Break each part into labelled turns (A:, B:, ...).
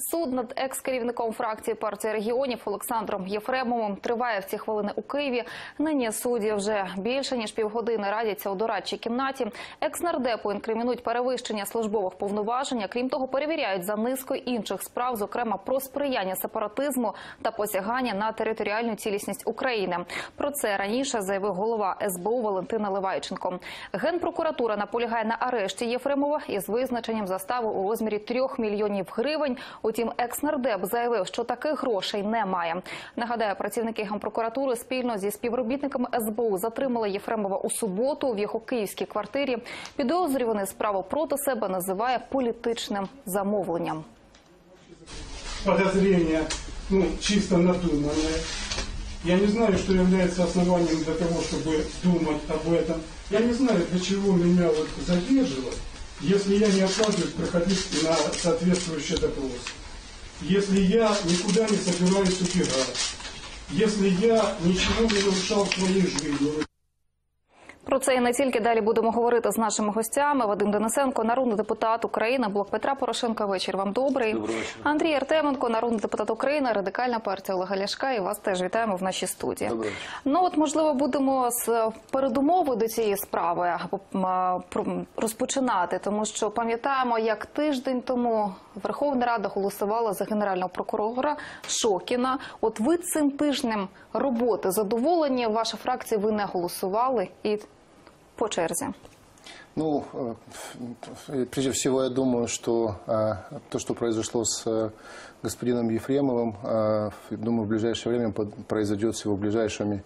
A: Суд над екс-керівником фракції партії регіонів Олександром Єфремовим триває в ці хвилини у Києві. Нині судді вже більше ніж півгодини радяться у дорадчій кімнаті. Екс-нардепу інкримінують перевищення службових повноважень. Крім того, перевіряють за низкою інших справ, зокрема про сприяння сепаратизму та посягання на територіальну цілісність України. Про це раніше заявив голова СБУ Валентина Ливайченко. Генпрокуратура наполягає на арешті Єфремова із визначенням застави у розмірі 3 мільйонів гривень. Утім, екс-нардеп заявив, що таких грошей немає. Нагадаю, працівники генпрокуратури спільно зі співробітниками СБУ затримали Єфремова у суботу в його київській квартирі. Підозрюваний справу проти себе називає політичним замовленням.
B: подозрения, ну, чисто надуманные. Я не знаю, что является основанием для того, чтобы думать об этом. Я не знаю, для чего меня вот задерживать, если я не оказываюсь проходить на соответствующий допрос. Если я никуда не собираюсь убегать. Если я ничего не нарушал в своей жизни.
A: Про це і не тільки далі будемо говорити з нашими гостями. Вадим Денисенко, народний депутат України, блок Петра Порошенка. Вечір вам добрий.
C: Доброго вечора.
A: Андрій Артеменко, народний депутат України, радикальна партія Олега Ляшка. І вас теж вітаємо в нашій студії.
C: Доброго.
A: Ну от можливо будемо з передумови до цієї справи розпочинати, тому що пам'ятаємо, як тиждень тому Верховна Рада голосувала за генерального прокурора Шокіна. От ви цим тижнем роботи задоволені? Ваша фракція ви не голосували і по черзі.
C: Ну, э, э, прежде всего, я думаю, что э, то, что произошло с э, господином Ефремовым, э, думаю, в ближайшее время под- произойдет с его ближайшими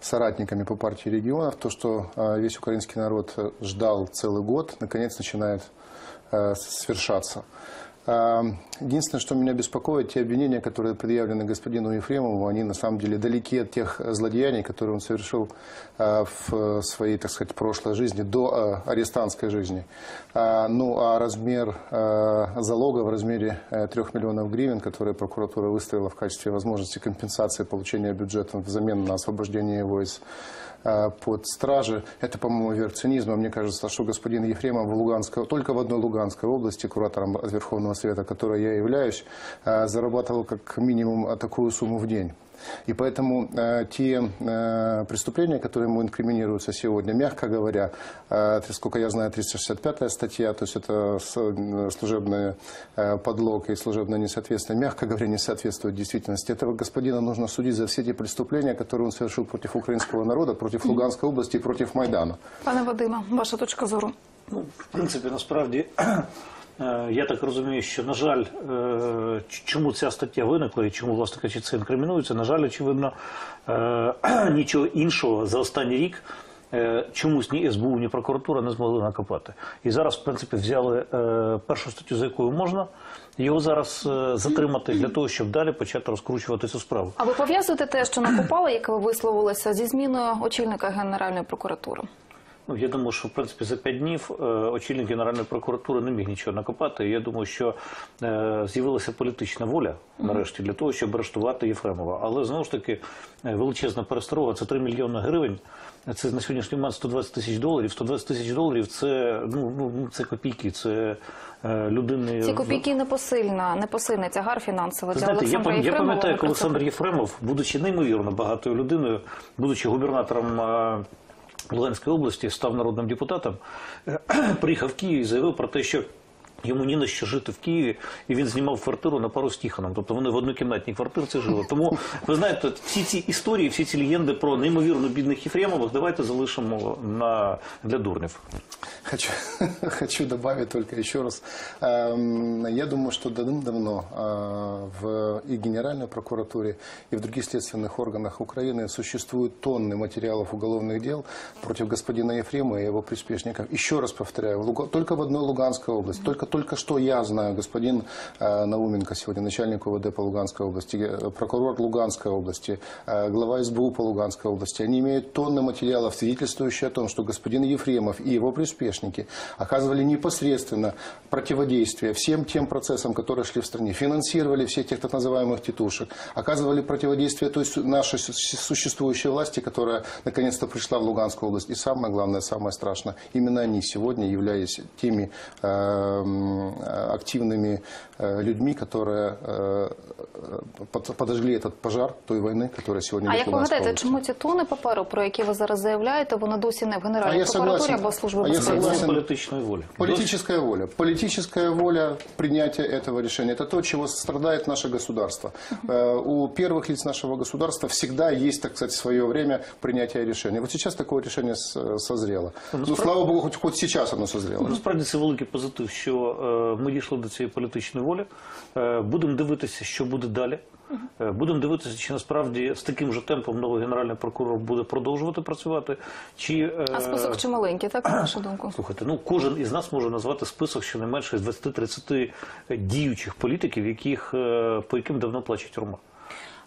C: соратниками по партии регионов. То, что э, весь украинский народ э, ждал целый год, наконец начинает э, свершаться. Э, Единственное, что меня беспокоит, те обвинения, которые предъявлены господину Ефремову, они на самом деле далеки от тех э, злодеяний, которые он совершил э, в э, своей, так сказать, прошлой жизни, до арестантской жизни. Ну, а размер залога в размере э, 3 миллионов гривен, которые прокуратура выставила в качестве возможности компенсации получения бюджета взамен на освобождение его из под стражи. Это, по-моему, верх цинизма. Мне кажется, что господин Ефремов в Луганской, только в одной Луганской области, куратором Верховного Совета, которой я являюсь, э, зарабатывал как минимум э, такую сумму в день. И поэтому э, те э, преступления, которые ему инкриминируются сегодня, мягко говоря, э, это, сколько я знаю, 365 статья, то есть это с- э, служебный э, подлог и служебное несоответствие, мягко говоря, не соответствует действительности. Этого господина нужно судить за все те преступления, которые он совершил против украинского народа, против Луганской области и против Майдана.
A: Пане Вадиме, ваша точка зору.
D: Ну, в принципі, насправді, е, я так розумію, що, на жаль, е, чому ця стаття виникла і чому, власне кажучи, це інкримінується, на жаль, очевидно, е, нічого іншого за останній рік е, чомусь ні СБУ, ні прокуратура не змогли накопати. І зараз, в принципі, взяли е, першу статтю, за якою можна, його зараз е, затримати для того, щоб далі почати розкручувати цю справу.
A: А ви пов'язуєте те, що накопали, як ви висловилися, зі зміною очільника Генеральної прокуратури?
D: Ну, я думаю, що в принципі за п'ять днів е, очільник Генеральної прокуратури не міг нічого накопати. Я думаю, що е, з'явилася політична воля нарешті для того, щоб арештувати Єфремова. Але знову ж таки е, величезна пересторога це 3 мільйони гривень. Це на сьогоднішній момент 120 тисяч доларів. 120 тисяч доларів це ну, ну це копійки, це е, людини.
A: Ці копійки непосильна, непосильний тягар фінансовий
D: Ви
A: для
D: знаєте, я,
A: Олександра
D: пам- я пам'ятаю, як. Олександр Єфремов, будучи неймовірно багатою людиною, будучи губернатором е, Луганської області, став народним депутатом, е, приїхав в Київ і заявив про те, що. Йому ні на що жити в Києві, і він знімав квартиру на пару з Тіханом. Тобто вони в однокімнатній квартирці жили. Тому ви знаєте, всі ці історії, всі ці легенди про неймовірно бідних Єфремових давайте залишимо на для дурнів.
C: Хочу, хочу добавить только еще раз. Эм, Я думаю, что давным-давно э, в и Генеральной прокуратуре, и в других следственных органах Украины существуют тонны материалов уголовных дел против господина Ефремова и его приспешников. Еще раз повторяю, в Луга- только в одной Луганской области, только, только что я знаю, господин э, Науменко сегодня, начальник УВД по Луганской области, э, прокурор Луганской области, э, глава СБУ по Луганской области, они имеют тонны материалов, свидетельствующие о том, что господин Ефремов и его приспешники оказывали непосредственно противодействие всем тем процессам, которые шли в стране, финансировали всех тех так называемых тетушек, оказывали противодействие той нашей су- существующей власти, которая наконец-то пришла в Луганскую область. И самое главное, самое страшное, именно они сегодня являясь теми э, активными э, людьми, которые э, э, под- подожгли этот пожар той войны, которая сегодня
A: А
C: идет
A: як
C: у
A: ви
C: нас по
A: гадаєте,
C: улицам.
A: чому ці тони паперу, про які ви зараз заявляєте, вони досі не в
C: А
A: Генеральній
C: я
A: прокуратурі
C: согласен.
A: або Службі
C: А я
A: безпеки?
C: согласен.
D: Це політичної волі.
C: Политическая воля. Политическая воля принятия этого решения. Это то, чего страдает наше государство. Э, У первых лиц нашего государства всегда есть, так сказать, свое время принятия решения. Вот сейчас такое решение с- созрело. Ну, слава богу, хоть, хоть сейчас оно созрело.
D: Насправді це великий позитив, що е, ми дійшли до цієї політичної волі. Е, будемо дивитися, що буде далі. Е, будемо дивитися, чи насправді з таким же темпом новий генеральний прокурор буде продовжувати працювати. Чи,
A: А список чи маленький, так, на вашу думку?
D: Слухайте, ну кожен із нас може назвати список щонайменше з 20-30 діючих політиків, яких, по яким давно плачуть рума.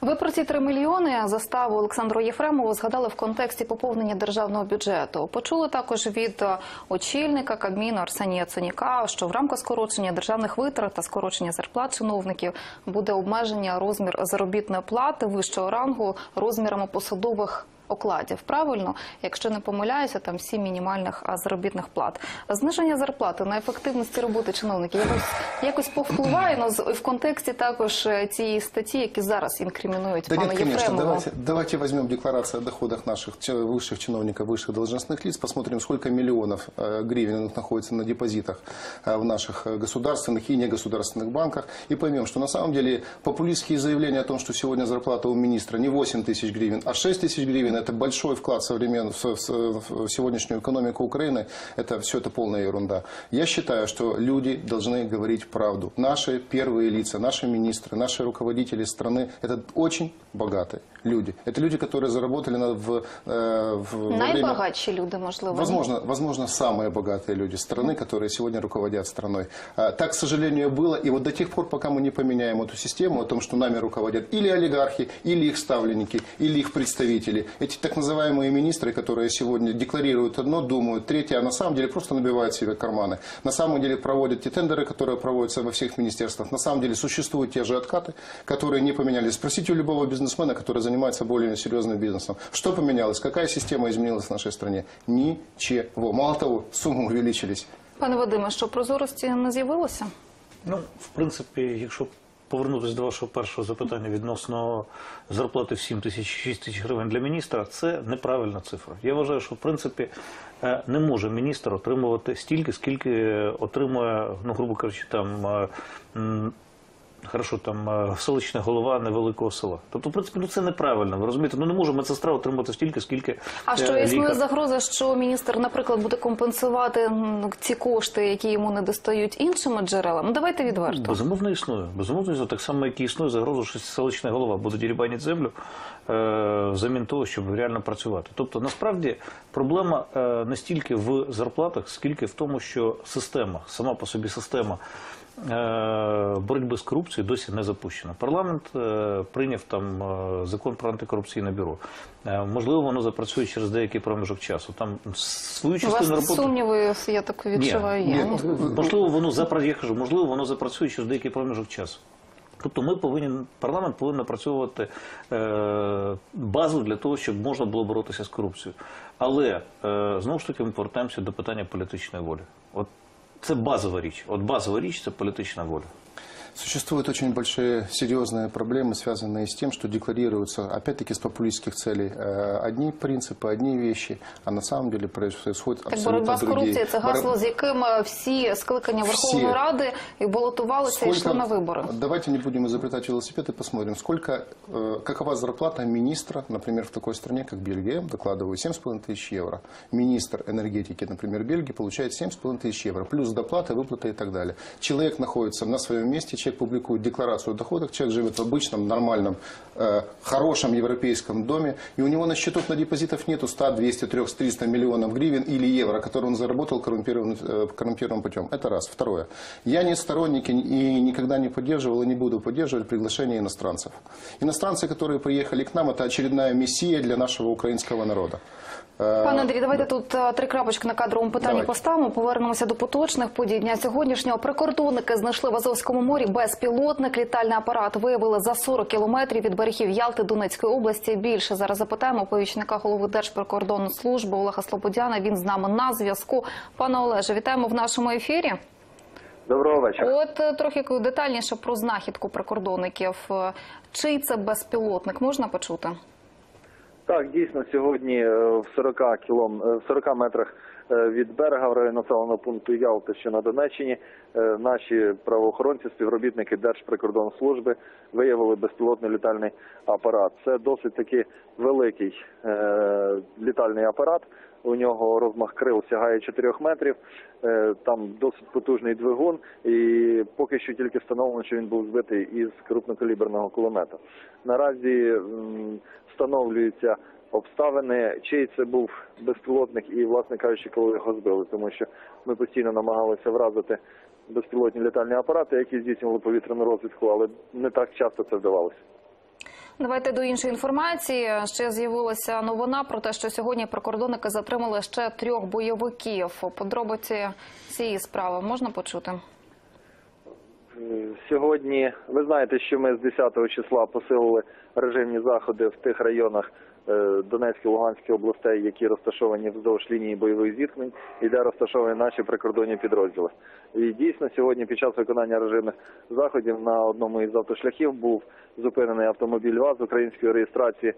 A: Ви про ці 3 мільйони заставу Олександру Єфремову згадали в контексті поповнення державного бюджету. Почули також від е, очільника Кабміну Арсенія Цоніка, що в рамках скорочення державних витрат та скорочення зарплат чиновників буде обмеження розмір заробітної плати вищого рангу розмірами посадових Окладів правильно, якщо не помиляюся, там сім мінімальних а, заробітних плат. Зниження зарплати на ефективності роботи чиновників якось якось повпливає ну, з- в контексті також е, цієї статті, які зараз інкримінують
C: Да
A: пана
C: нет, конечно.
A: Єфремова.
C: Давайте, давайте возьмем декларацию о доходах наших че- высших чиновников, высших должностных лиц, посмотрим, сколько миллионов э, гривен находится на депозитах э, в наших э, государственных и негосударственных банках, и поймем, что на самом деле популистские заявления о том, что сегодня зарплата у министра не 8 тысяч гривен, а 6 тысяч гривен, это большой вклад современ... в, в- в сегодняшнюю экономику Украины, это все это полная ерунда. Я считаю, что люди должны говорить правду. Наши первые лица, наши министры, наши руководители страны – это очень богатые Люди. Это люди, которые заработали на, в, э, в во время...
A: Люди, можливо.
C: Возможно, возможно, самые богатые люди страны, которые сегодня руководят страной. А, Так, к сожалению, было. И вот до тех пор, пока мы не поменяем эту систему, о том, что нами руководят или олигархи, или их ставленники, или их представители, эти так называемые министры, которые сегодня декларируют одно, думают третье, а на самом деле просто набивают себе карманы. На самом деле проводят те тендеры, которые проводятся во всех министерствах. На самом деле существуют те же откаты, которые не поменялись. Спросите у любого бизнесмена, который занимается более серьезным бизнесом, что поменялось, какая система изменилась в нашей стране? Ничего. Мало того, суммы увеличились.
A: Пане Вадиме, що прозорості не з'явилося?
D: Ну, в принципі, якщо повернутися до вашого першого запитання відносно зарплати в 7 тисяч 6 тисяч гривень для міністра, це неправильна цифра. Я вважаю, що в принципі е, не може міністр отримувати стільки, скільки отримує, ну грубо кажучи, там. Хорошо, там е, селищна голова невеликого села. Тобто, в принципі, ну це неправильно. Ви розумієте? Ну не може медсестра отримати стільки, скільки
A: А що
D: е,
A: існує
D: лікар.
A: загроза, що міністр, наприклад, буде компенсувати ці кошти, які йому не достають іншими джерелами? Ну, Давайте відверто.
D: Безумовно існує. Безумовно існує. Так само, як і існує загроза, що селищна голова буде дірібанити землю е, взамін того, щоб реально працювати. Тобто, насправді, проблема е, не стільки в зарплатах, скільки в тому, що система, сама по собі система боротьби з корупцією досі не запущена. Парламент е, прийняв там е, закон про антикорупційне бюро. Е, можливо, воно запрацює через деякий проміжок часу. Там свою
A: У
D: частину
A: вас
D: роботи.
A: сумніви, я так відчуваю.
D: Ні, ні, можливо, воно запра... я кажу, можливо, воно запрацює через деякий проміжок часу. Тобто ми повинні, парламент повинен напрацьовувати е, базу для того, щоб можна було боротися з корупцією. Але е, знову ж таки ми повертаємося до питання політичної волі. Це базова річ. От базова річ це політична воля.
C: Существуют очень большие серьезные проблемы, связанные с тем, что декларируются, опять-таки, с популистских целей э, одни принципы, одни вещи, а на самом деле происходят
A: Так
C: абсолютно
A: боротьба з
C: другие.
A: корупцією це гасло,
C: Боро-
A: з яким е, всі скликання
C: Всі.
A: Верховної Ради і балотувалися і йшли на вибори.
C: Давайте не будем изобретать велосипед и посмотрим, сколько, э, какова зарплата министра, например, в такой стране, как Бельгия, докладываю, 7,5 тысяч евро. Министр энергетики, например, Бельгии, получает 7,5 тысяч евро, плюс доплаты, выплаты и так далее. Человек находится на своем месте, человек публикует декларацию о доходах, человек живет в обычном, нормальном, э, хорошем европейском доме, и у него на счетах на депозитах нету 100, 200, 300, 300 миллионов гривен или евро, которые он заработал коррумпированным, э, коррумпированным путем. Это раз. Второе. Я не сторонник и и никогда не поддерживал и не буду поддерживать приглашение иностранцев. Иностранцы, которые приехали к нам, это очередная мессия для нашего украинского народа. Э,
A: Пане Андрій, давайте тут е, три крапочки на кадровому питанні
C: Давайте.
A: поставимо. Повернемося до поточних подій дня сьогоднішнього. Прикордонники знайшли в Азовському морі безпілотник. Літальний апарат виявили за 40 кілометрів від берегів Ялти Донецької області. Більше зараз запитаємо помічника голови Держприкордонної служби Олега Слободяна. Він з нами на зв'язку. Пане Олеже, вітаємо в нашому ефірі.
E: Доброго вечора.
A: От е, трохи детальніше про знахідку прикордонників. Е, Чий це безпілотник можна почути?
E: Так, дійсно, сьогодні е, в 40 кілом, е, в 40 метрах е, від берега в районі населеного пункту Ялта, що на Донеччині, е, наші правоохоронці, співробітники Держприкордонслужби виявили безпілотний літальний апарат. Це досить таки великий е, літальний апарат. У нього розмах крил сягає 4 метрів. Е, Там досить потужний двигун, і поки що тільки встановлено, що він був збитий із крупнокаліберного кулемета. Наразі встановлюються обставини, чий це був безпілотник, і, власне кажучи, коли його збили, тому що ми постійно намагалися вразити безпілотні літальні апарати, які здійснювали повітряну розвідку, але не так часто це вдавалося.
A: Давайте до іншої інформації. Ще з'явилася новина про те, що сьогодні прикордонники затримали ще трьох бойовиків. Подробиці цієї справи можна почути?
E: Сьогодні ви знаєте, що ми з 10 числа посилили режимні заходи в тих районах Донецької Луганської областей, які розташовані вздовж лінії бойових зіткнень, і де розташовані наші прикордонні підрозділи. І дійсно сьогодні під час виконання режимних заходів на одному із автошляхів був зупинений автомобіль ВАЗ української реєстрації,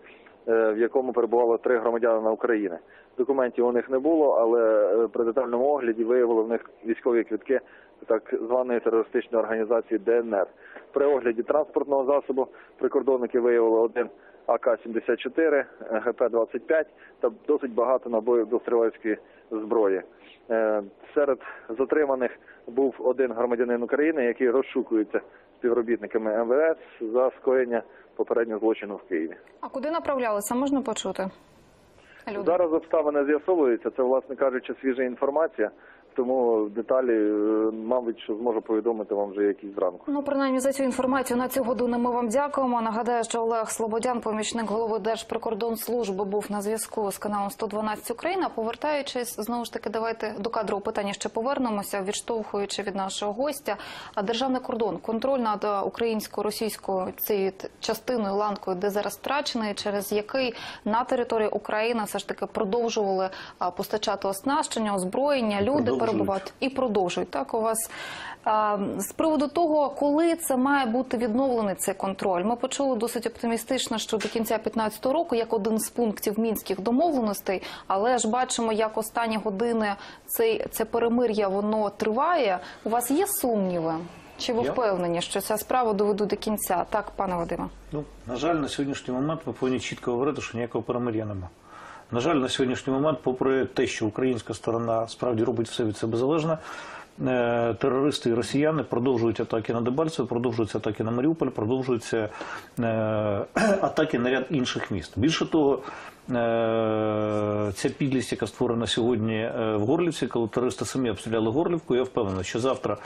E: е, в якому перебувало три громадянина України. Документів у них не було, але е, при детальному огляді виявили в них військові квітки так званої терористичної організації ДНР. При огляді транспортного засобу прикордонники виявили один АК-74, ГП-25 та досить багато набоїв до стрілецької зброї. Е, Серед затриманих був один громадянин України, який розшукується співробітниками МВС за скоєння попереднього злочину в Києві.
A: А куди направлялися? Можна почути? Люди.
E: Зараз обставини з'ясовуються. Це, власне кажучи, свіжа інформація. Тому деталі, е, мабуть, що зможу повідомити вам вже якісь зранку.
A: Ну, принаймні за цю інформацію на цю годину ми вам дякуємо. Нагадаю, що Олег Слободян, помічник голови Держприкордонслужби, був на зв'язку з каналом 112 Україна. Повертаючись, знову ж таки, давайте до кадрового питання ще повернемося, відштовхуючи від нашого гостя. А державний кордон, контроль над українсько-російською цією частиною ланкою, де зараз втрачений, через який на території України все ж таки продовжували постачати оснащення, озброєння, люди. Перебувати і продовжують. Так у вас а, з приводу того, коли це має бути відновлений цей контроль. Ми почули досить оптимістично, що до кінця 2015 року, як один з пунктів мінських домовленостей, але ж бачимо, як останні години цей це перемир'я воно триває. У вас є сумніви? Чи ви впевнені, що ця справа доведу до кінця? Так, пане Вадиме.
D: Ну, на жаль, на сьогоднішній момент ми повинні чітко говорити, що ніякого перемир'я нема. На жаль, на сьогоднішній момент, попри те, що українська сторона справді робить все від себе залежне, е, терористи і росіяни продовжують атаки на Дебальцево, продовжуються атаки на Маріуполь, продовжуються е, атаки на ряд інших міст. Більше того, ця підлість, яка створена сьогодні е, в Горлівці, коли терористи самі обстріляли Горлівку, я впевнений, що завтра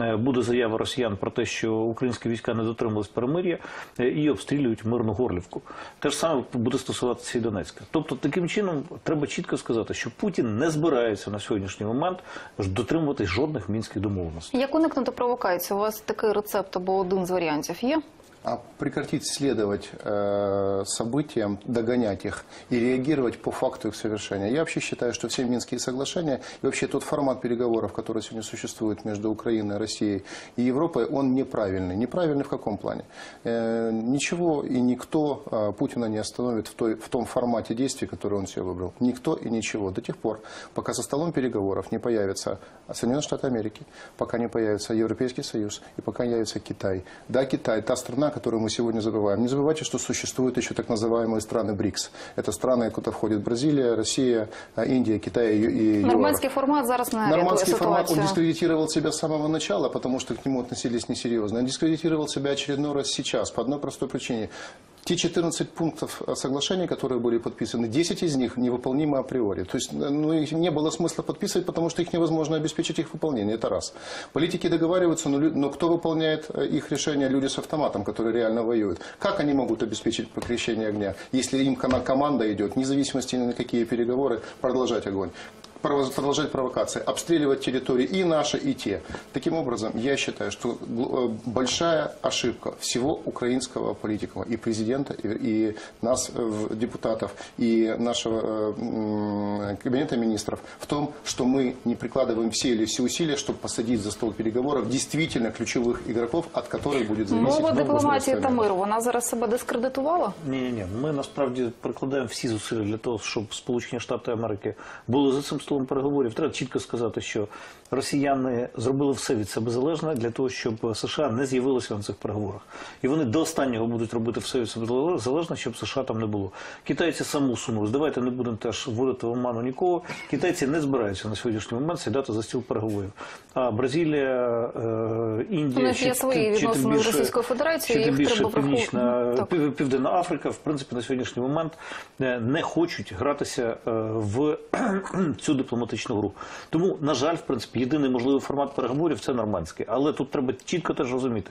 D: е, буде заява росіян про те, що українські війська не дотримались перемир'я е, і обстрілюють мирну Горлівку. Те ж саме буде стосуватися і Донецька. Тобто, таким чином треба чітко сказати, що Путін не збирається на сьогоднішній момент дотримуватись жодних мінських домовленостей.
A: Як уникнути провокації? У вас такий рецепт або один з варіантів є?
C: А прекратить следовать э, событиям, догонять их и реагировать по факту их совершения. Я вообще считаю, что все Минские соглашения и вообще тот формат переговоров, который сегодня существует между Украиной, Россией и Европой, он неправильный. Неправильный в каком плане? Э, ничего и никто э, Путина не остановит в, той, в том формате действий, который он себе выбрал. Никто и ничего. До тех пор, пока за столом переговоров не появится Соединенные Штаты Америки, пока не появится Европейский Союз и пока не появится Китай. Да, Китай, та страна, которую мы сегодня забываем. Не забывайте, что существуют еще так называемые страны БРИКС. Это страны, куда входят Бразилия, Россия, а, Индия, Китай и, и Европа.
A: Нормандський формат зараз не рятує
C: Нормандский формат, он
A: ситуацію.
C: дискредитировал себя с самого начала, потому что к нему относились несерьезно. Он дискредитировал себя очередной раз сейчас, по одной простой причине. Те 14 пунктов э, соглашений, которые были подписаны, 10 из них невыполнимы априори. То есть э, ну, их не было смысла подписывать, потому что их невозможно обеспечить их выполнение. Это раз. Политики договариваются, но, лю- но кто выполняет э, их решения? Люди с автоматом, которые реально воюют. Как они могут обеспечить прекращение огня, если им кома- команда идет, вне зависимости ни на какие переговоры, продолжать огонь? прово- продолжать провокации, обстреливать территории и наши, и те. Таким образом, я считаю, что гл- э, большая ошибка всего украинского политика, и президента, и, и нас, э, в- депутатов, и нашего э, м, кабинета министров в том, что мы не прикладываем все или все усилия, чтобы посадить за стол переговоров действительно ключевых игроков, от которых будет зависеть
A: Мова
C: долгое
A: дипломатії та
C: устройство мира.
A: миру. Вона зараз себе дискредитувала.
D: Ні, ні, ні. Ми насправді прикладаємо всі зусилля для того, щоб Сполучені Штати Америки були за цим Столом переговорів. Треба чітко сказати, що росіяни зробили все від себе залежне для того, щоб США не з'явилося на цих переговорах. І вони до останнього будуть робити все від себе залежне, щоб США там не було. Китайці саму сунулись. Давайте не будемо теж вводити в оману нікого. Китайці не збираються на сьогоднішній момент сідати за стіл переговорів. А Бразилія, е, Індія
A: У них є
D: чи-
A: свої
D: чи- чи тим
A: відносини з
D: більше-
A: Російською Федерацією,
D: чи тим
A: їх
D: більше
A: треба
D: північна Пів- Південна Африка, в принципі, на сьогоднішній момент е, не хочуть гратися е, в цю дипломатичну гру. Тому, на жаль, в принципі, єдиний можливий формат переговорів це нормандський. Але тут треба чітко теж розуміти.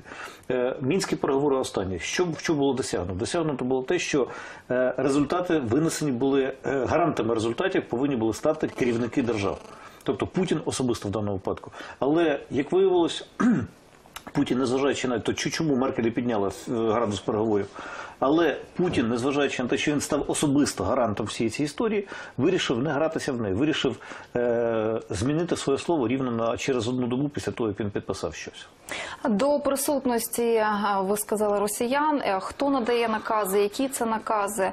D: Е, Мінські переговори останні. Що, що було досягнуто? Досягнуто було те, що е, результати винесені були е, гарантами результатів повинні були стати керівники держав. Тобто Путін особисто в даному випадку. Але як виявилось, Путін, незважаючи на те, чому Меркель підняла градус переговорів, але Путін, незважаючи на те, що він став особисто гарантом всієї цієї історії, вирішив не гратися в неї, вирішив е, змінити своє слово рівно на через одну добу після того, як він підписав щось.
A: До присутності ви сказали росіян. Е, Хто надає накази? Які це накази?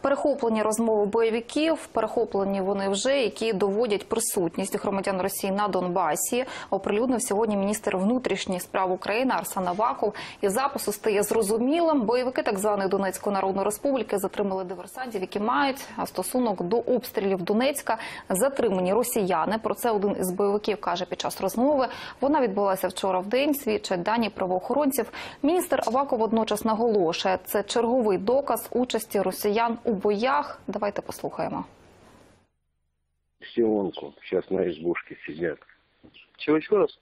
A: Перехоплені розмови бойовиків, перехоплені вони вже, які доводять присутність громадян Росії на Донбасі. Оприлюднив сьогодні міністр внутрішніх справ України Арсен Аваков. Із запису стає зрозумілим. Бойовики так званої Донецької Народної Республіки затримали диверсантів, які мають стосунок до обстрілів Донецька. Затримані росіяни. Про це один із бойовиків каже під час розмови. Вона відбулася вчора в день. Свідчать дані правоохоронців. Міністр Аваков водночас наголошує, це черговий доказ участі росіян у боях. Давайте послухаємо.
F: Сионку. Сейчас на избушке сидят. Чего еще раз?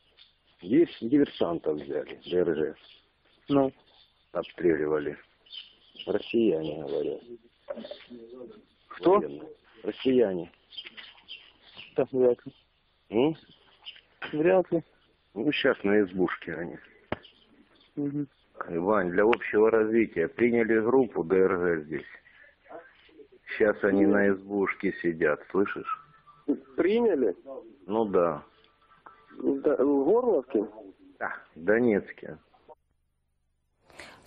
F: Есть диверсантов взяли, ДРЖ. Ну? Обстреливали. Россияне, говорят. Кто? Военные. Россияне. Так, вряд ли. Ну? Вряд ли. Ну, сейчас на избушке они. Вань, для общего развития приняли группу ДРЖ здесь. Сейчас они на избушке сидят, слышишь?
G: Приняли?
F: Ну да.
G: Да, в Горловке?
F: Да, в Донецке.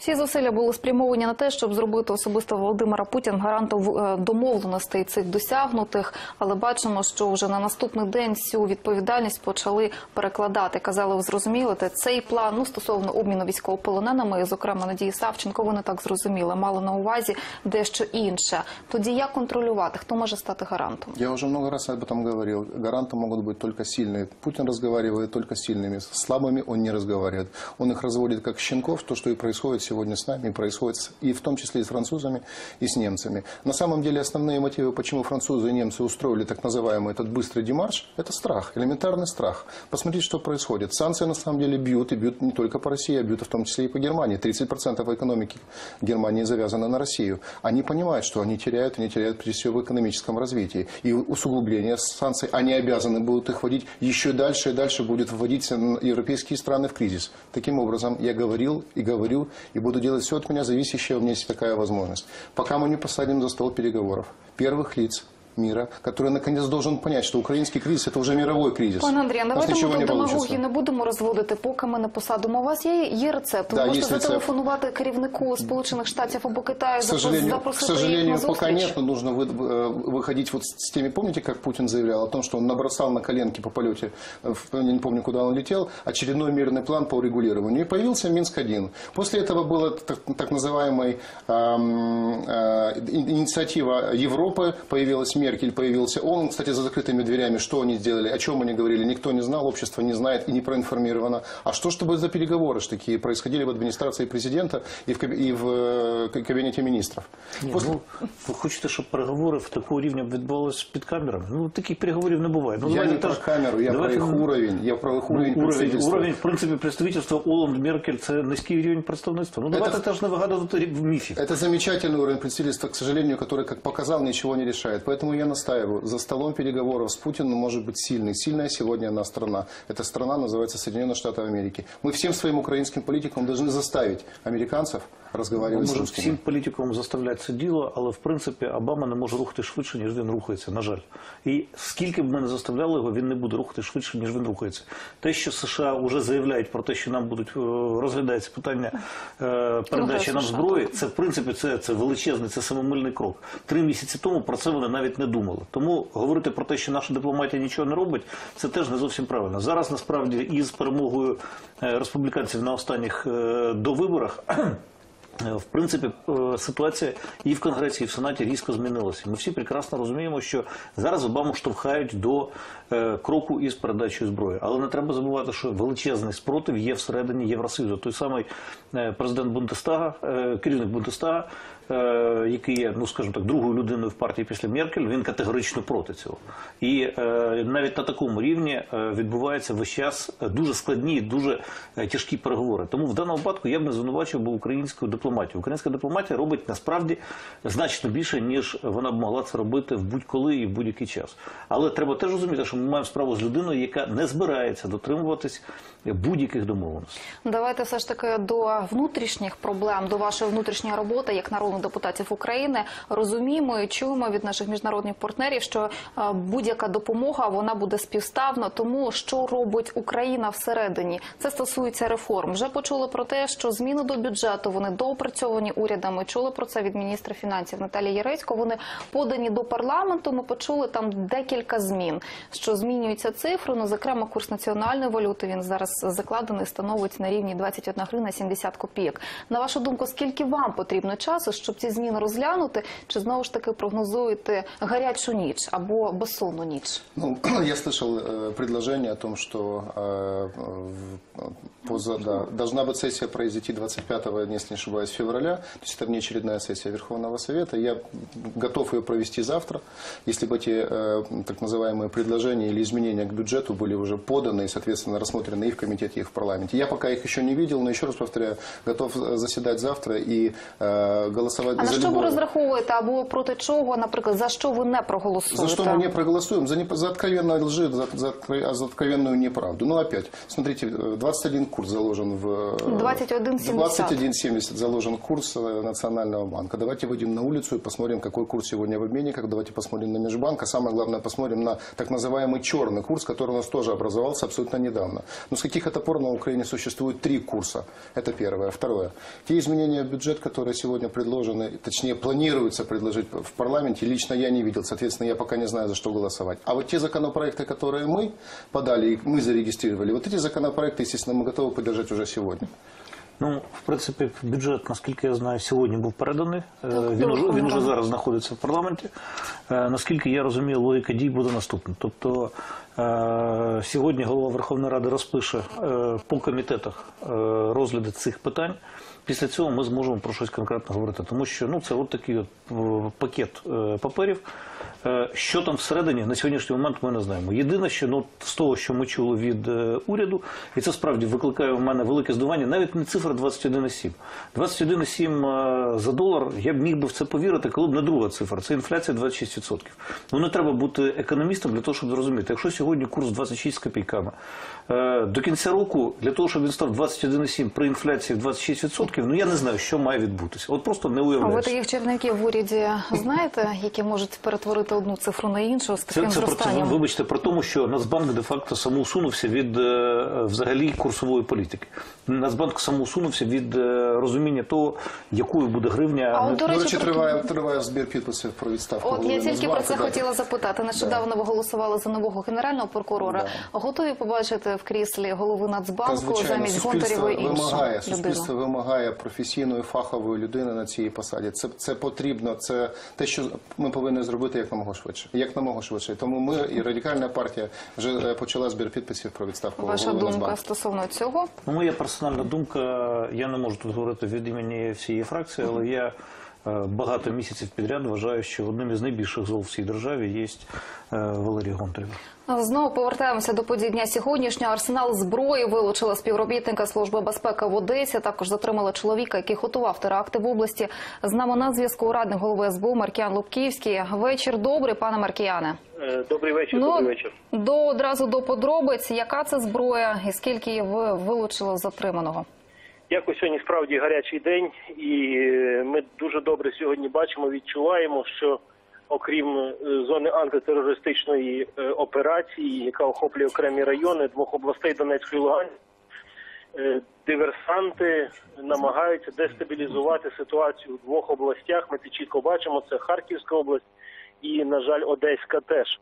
A: Всі зусилля були спрямовані на те, щоб зробити особисто Володимира Путіна гарантом е, домовленостей цих досягнутих. Але бачимо, що вже на наступний день цю відповідальність почали перекладати. Казали, ви зрозуміли, те цей план ну, стосовно обміну військовополоненими, зокрема Надії Савченко, вони так зрозуміли, мали на увазі дещо інше. Тоді як контролювати, хто може стати гарантом?
C: Я уже много раз об этом говорил. Гарантом могут быть только сильные. Путин разговаривает только с сильными. С слабыми он не разговаривает. Он их разводит как щенков, то, что и происходит сегодня с нами, происходит и в том числе и с французами, и с немцами. На самом деле основные мотивы, почему французы и немцы устроили так называемый этот быстрый демарш, это страх, элементарный страх. Посмотрите, что происходит. Санкции на самом деле бьют, и бьют не только по России, а бьют в том числе и по Германии. 30% экономики Германии завязано на Россию. Они понимают, что они теряют, они теряют прежде всего в экономическом развитии. И усугубление санкций, они обязаны будут их вводить еще дальше и дальше будет вводить европейские страны в кризис. Таким образом, я говорил и говорю, и буду делать все от меня зависящее, у меня есть такая возможность. Пока мы не посадим за стол переговоров первых лиц мира, который наконец должен понять, что украинский кризис это уже мировой кризис.
A: Пане Андрій,
C: У нас
A: давайте ми
C: ничего
A: тут
C: не
A: демагогії
C: получится.
A: не будемо розводити, поки ми не посадимо. У вас є, є рецепт. Ви
C: Да,
A: можете
C: є рецепт.
A: зателефонувати керівнику Сполучених Штатів або Китаю,
C: К сожалению, к
A: запросити їх
C: сожалению
A: на
C: пока
A: зустріч?
C: нет, но нужно вы- э, выходить вот с теми, помните, как Путин заявлял о том, что он набросал на коленке по полете, э, в- я не помню, куда он летел, очередной мирный план по урегулированию. И появился Минск-1. После этого была так, так называемая эм, э, ин- инициатива Европы, появилась Меркель, появился он, кстати, за закрытыми дверями, что они сделали, о чем они говорили, никто не знал, общество не знает и не проинформировано. А что, чтобы за переговоры ж такие происходили в администрации президента и в, каб- и в э, кабинете министров?
D: Ні,
C: После-
D: ну, ви хочете, щоб переговори в такого рівня відбувалися під камерами? Ну, таких переговорів не буває. Ну,
C: я
D: давайте
C: не про
D: теж-
C: камеру, я
D: давайте,
C: про их
D: ну,
C: уровень, я про их
D: Ну,
C: уровень
D: уровень,
C: представительства.
D: уровень, в принципі, представительства Оланд Меркель це низький рівень представництва. Ну давайте теж не вигадувати міфів.
C: Это замечательный уровень представительства, к сожалению, который, как показал, ничего не решает. Поэтому Поэтому я настаиваю, за столом переговоров с Путиным может быть сильный. Сильная сегодня одна страна. Эта страна называется Соединенные Штаты Америки. Мы всем своим украинским политикам должны заставить американцев разговаривать с
D: Може
C: русскими.
D: всім політикам заставляти це діло, але в принципі Обама не може рухати швидше, ніж він рухається, на жаль. І скільки б ми не заставляли його, він не буде рухати швидше, ніж він рухається. Те, що США вже заявляють про те, що нам будуть е, розглядається питання е, передачі нам
A: США,
D: зброї, це в принципі це, це величезний, це самомильний крок. Три місяці тому про це вони навіть не думали. Тому говорити про те, що наша дипломатія нічого не робить, це теж не зовсім правильно. Зараз насправді із перемогою е, республіканців на останніх е, довиборах. В принципі, е, ситуація і в Конгресі, і в Сенаті різко змінилася. Ми всі прекрасно розуміємо, що зараз Обаму штовхають до кроку із передачею зброї. Але не треба забувати, що величезний спротив є всередині Євросоюзу. Той самий е, президент Бундестага, е, керівник Бундестага, е, який є, ну скажімо так, другою людиною в партії після Меркель, він категорично проти цього. І е, навіть на такому рівні е, відбуваються весь час дуже складні, дуже е, тяжкі переговори. Тому в даному випадку я б не звинувачив би українську дипломатію. Українська дипломатія робить насправді значно більше, ніж вона б могла це робити в будь-коли і в будь-який час. Але треба теж розуміти, що ми маємо справу з людиною, яка не збирається дотримуватись будь-яких домовленостей.
A: Давайте все ж таки до внутрішніх проблем, до вашої внутрішньої роботи як народних депутатів України. Розуміємо і чуємо від наших міжнародних партнерів, що е, будь-яка допомога вона буде співставна. Тому що робить Україна всередині, це стосується реформ. Вже почули про те, що зміни до бюджету вони доопрацьовані урядами. Чули про це від міністра фінансів Наталії Єрецько. Вони подані до парламенту. Ми почули там декілька змін, що змінюються цифри. Ну, зокрема, курс національної валюти він зараз закладений, становить на рівні 21 гривна 70 копійок. На вашу думку, скільки вам потрібно часу, щоб ці зміни розглянути? Чи знову ж таки прогнозуєте гарячу ніч або безсонну ніч?
C: Ну, я слышал э, предложение о том, что э, в- поза- да, должна быть сессия произойти 25, если не ошибаюсь, февраля. То есть это внеочередная сессия Верховного Совета. Я готов ее провести завтра. Если бы эти э, так называемые предложения или изменения к бюджету были уже поданы и, соответственно, рассмотрены и в комитете, и в парламенте. Я пока их еще не видел, но еще раз повторяю, готов э, заседать завтра и э, голосовать
A: А на
C: за
A: що ви
C: любое-
A: розраховуєте або проти чого, наприклад, за що ви не проголосуєте?
C: За что мы не проголосуем? За, не- за откровенную лжи, за, за, а за откровенную неправду. Ну, опять, смотрите, э, 21 курс заложен в... э,
A: 21,70.
C: 21,70 заложен курс э, Национального банка. Давайте выйдем на улицу и посмотрим, какой курс сегодня в обменниках. Давайте посмотрим на Межбанк. А самое главное, посмотрим на так называемый черный курс, который у нас тоже образовался абсолютно недавно. Но с каких это пор на Украине существует три курса? Это первое. Второе. Те изменения в бюджет, которые сегодня предложены, точнее планируется предложить в парламенте, лично я не видел. Соответственно, я пока не знаю, за что голосовать. А вот те законопроекты, которые мы подали и мы зарегистрировали, вот эти законопроекты, естественно, мы готовы поддержать уже сегодня.
D: Ну, в принципі, бюджет, наскільки я знаю, сьогодні був переданий. Е, Він
A: до
D: уже, він уже зараз знаходиться в парламенті. Е, Наскільки я розумію, логіка дій буде наступна. Тобто е, сьогодні голова Верховної Ради розпише по комітетах розгляди цих питань. Після цього ми зможемо про щось конкретно говорити, тому що ну це от такий от пакет паперів. Е, Що там всередині на сьогоднішній момент ми не знаємо. Єдине, що ну з того, що ми чули від е, уряду, і це справді викликає в мене велике здивування, навіть не цифра 21,7. 21,7 е, за долар. Я б міг би в це повірити, коли б не друга цифра. Це інфляція 26%. Ну не треба бути економістом для того, щоб зрозуміти. Якщо сьогодні курс 26 з копійками, е, до кінця року для того, щоб він став 21,7 при інфляції в 26%, ну я не знаю, що має відбутися. От просто не
A: А ви
D: уявляю.
A: таких черників в уряді знаєте, які можуть перетворити одну цифру на іншу з
D: Це,
A: таким
D: це про це,
A: зростанням?
D: вибачте, про тому, що Нацбанк де-факто самоусунувся від е, взагалі курсової політики. Нацбанк самоусунувся від е, розуміння того, якою буде гривня.
A: А от, до
C: До
A: речі,
C: речі,
A: про-
C: триває, триває збір підписів про відставку.
A: От я тільки про це
C: да.
A: хотіла запитати. Нещодавно ви голосували за нового генерального прокурора.
C: Да.
A: Готові побачити в кріслі голови Нацбанку
C: звичайно,
A: замість Гонтарєвої іншу
C: вимагає,
A: людину?
C: суспільство вимагає професійної фахової людини на цій посаді. Це, це потрібно, це те, що ми повинні зробити як намога швидше. Як намога швидше. Тому ми і радикальна партія вже е, почала збір підписів про відставку
A: Ваша думка
C: Нацбанку.
A: стосовно цього?
D: Ну, моя персональна думка, я не можу тут говорити від імені всієї фракції, але я багато місяців підряд вважаю, що одним із найбільших зол в цій державі є е, Валерій Гонтарєв.
A: Знову повертаємося до подій дня сьогоднішнього. Арсенал зброї вилучили співробітника служби безпеки в Одесі. Також затримали чоловіка, який готував теракти в області. З нами на зв'язку радник голови СБУ Маркіян Лубківський. Вечір добрий, пане Маркіяне.
H: Е, Добрий вечір,
A: Ну,
H: добрий вечір.
A: До одразу до подробиць. Яка це зброя і скільки її ви вилучили затриманого?
H: Якось сьогодні справді гарячий день, і е, ми дуже добре сьогодні бачимо, відчуваємо, що окрім е, зони антитерористичної е, операції, яка охоплює окремі райони двох областей Донецької Луганської, диверсанти намагаються дестабілізувати ситуацію в двох областях. Ми це чітко бачимо. Це Харківська область і, на жаль, Одеська теж.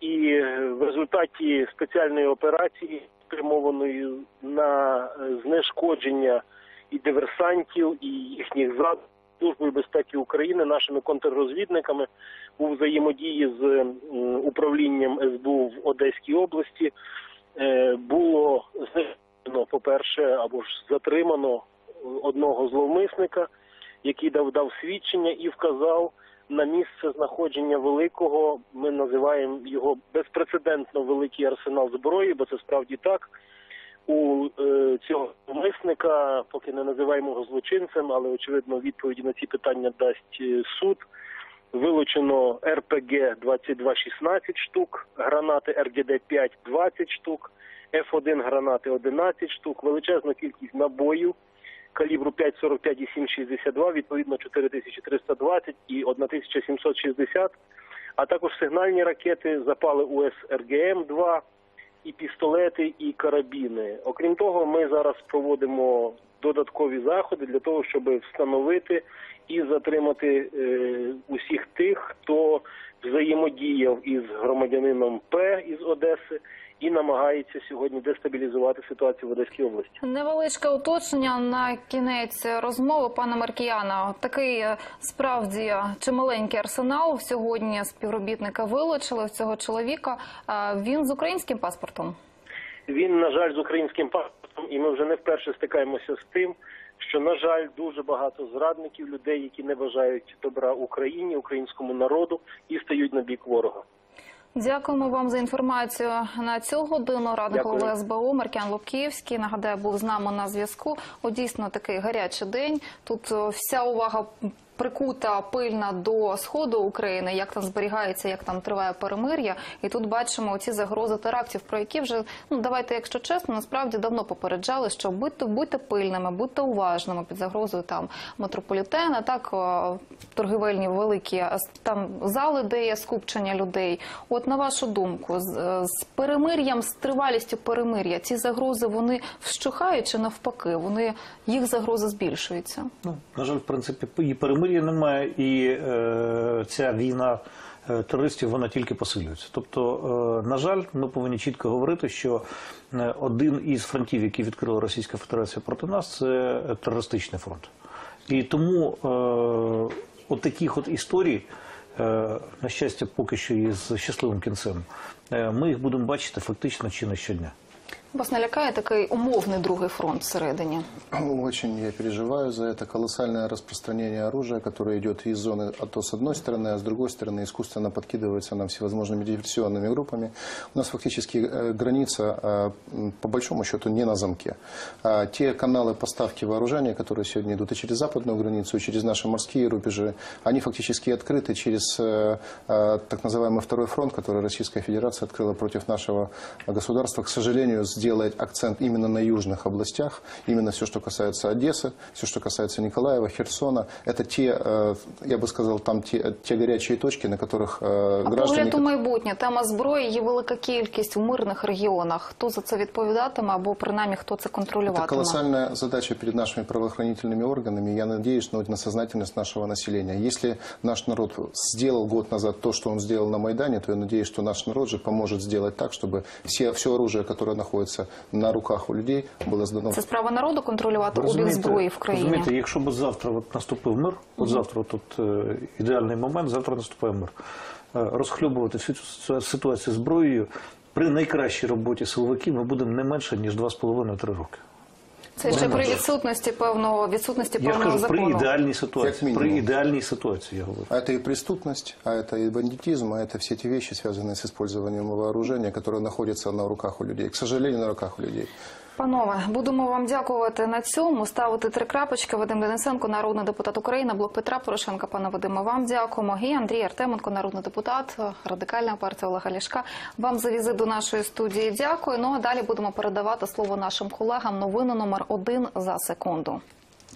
H: І в результаті спеціальної операції, спрямованої на е, знешкодження і диверсантів, і їхніх зрад Службою безпеки України, нашими контррозвідниками у взаємодії з управлінням СБУ в Одеській області е, було знищено, по-перше, або ж затримано одного зловмисника, який дав дав свідчення і вказав на місце знаходження великого. Ми називаємо його безпрецедентно великий арсенал зброї, бо це справді так. У е, цього зловмисника, поки не називаємо його злочинцем, але очевидно відповіді на ці питання дасть е, суд. Вилучено РПГ 2216 штук, гранати РГД 5 20 штук, Ф1 гранати 11 штук, величезна кількість набоїв калібру 5,45 і 7,62, відповідно 4320 і 1760, а також сигнальні ракети, запали УС РГМ-2, і пістолети, і карабіни. Окрім того, ми зараз проводимо додаткові заходи для того, щоб встановити і затримати е, усіх тих, хто взаємодіяв із громадянином П із Одеси і намагається сьогодні дестабілізувати ситуацію в Одеській області.
A: Невеличке уточнення на кінець розмови, пане Маркіяна. Такий е, справді чималенький арсенал сьогодні співробітника вилучили цього чоловіка. Е, Він з українським паспортом.
H: Він, на жаль, з українським паспортом, і ми вже не вперше стикаємося з тим, що, на жаль, дуже багато зрадників, людей, які не бажають добра Україні, українському народу і стають на бік ворога.
A: Дякуємо вам за інформацію на цю годину. Радник
H: Дякую.
A: голови СБУ Маркян Лубківський нагадаю, був з нами на зв'язку. О, дійсно такий гарячий день. Тут е, вся увага прикута пильна до сходу України, як там зберігається, як там триває перемир'я. І тут бачимо ці загрози терактів, про які вже ну давайте, якщо чесно, насправді давно попереджали, що будьте будьте пильними, будьте уважними під загрозою там метрополітена, так торгівельні великі там зали, де є скупчення людей. От на вашу думку, з, е, з перемир'ям, з тривалістю перемир'я, ці загрози вони вщухають чи навпаки? Вони їх загрози збільшуються.
D: Ну, на жаль, в принципі, і перемир'я немає, і е, ця війна е, терористів вона тільки посилюється. Тобто, е, на жаль, ми повинні чітко говорити, що е, один із фронтів, який відкрила Російська Федерація проти нас, це терористичний фронт. І тому е, от таких от історій, е, на щастя, поки що із щасливим кінцем, ми їх будемо бачити фактично чи не щодня.
A: Вас не лякає такий умовний другий фронт всередині?
C: Очень я переживаю за это колоссальное распространение оружия, которое идет из зоны АТО с одной стороны, а с другой стороны искусственно подкидывается нам всевозможными диверсионными группами. У нас фактически э, граница, э, м, по большому счету, не на замке. А те каналы поставки вооружения, которые сегодня идут и через западную границу, и через наши морские рубежи, они фактически открыты через э, э, так называемый второй фронт, который Российская Федерация открыла против нашего государства. К сожалению, сделать акцент именно на южных областях, именно все, что касается Одессы, все, что касается Николаева, Херсона, это те, э, я бы сказал, там те, те горячие точки, на которых э,
A: А
C: граждане...
A: погляд у майбутнє, тема зброї є велика кількість в мирних регіонах. Хто за це відповідатиме або принаймні хто це
C: Это
A: контролюватиме?
C: колоссальная задача перед нашими правоохранительными органами. Я надеюсь ну, на сознательность нашего населения. Если наш народ сделал год назад то, что он сделал на Майдане, то я надеюсь, что наш народ же поможет сделать так, чтобы все, все оружие, которое находится на руках у людей, было здано.
A: Це справа народу контролювати обіг зброї в країні.
D: розумієте, якщо б завтра от наступив мир, от завтра тут е, ідеальний момент, завтра наступає мир. Е, розхльобувати всю цю ситуацію зброєю при найкращій роботі силовиків ми будемо не менше, ніж 2,5-3 роки.
A: Це ще при відсутності певного відсутності
D: Я ж
A: певного
D: кажу, при
A: закону.
D: ідеальній ситуації.
C: Як
D: При
C: мінімум.
D: ідеальній ситуації я говорю.
C: А это и преступность, а это и бандитизм, а это все эти вещи, связанные с использованием вооружения, которые находятся на руках у людей. К сожалению, на руках у людей.
A: Панове, будемо вам дякувати на цьому. Ставити три крапочки. Вадим Денисенко, народний депутат України, блок Петра Порошенка. Пане Вадиме, вам дякуємо. І Андрій Артеменко, народний депутат, радикальна партія Олега Ляшка. Вам за візит до нашої студії. Дякую. Ну а далі будемо передавати слово нашим колегам. Новини номер один за секунду.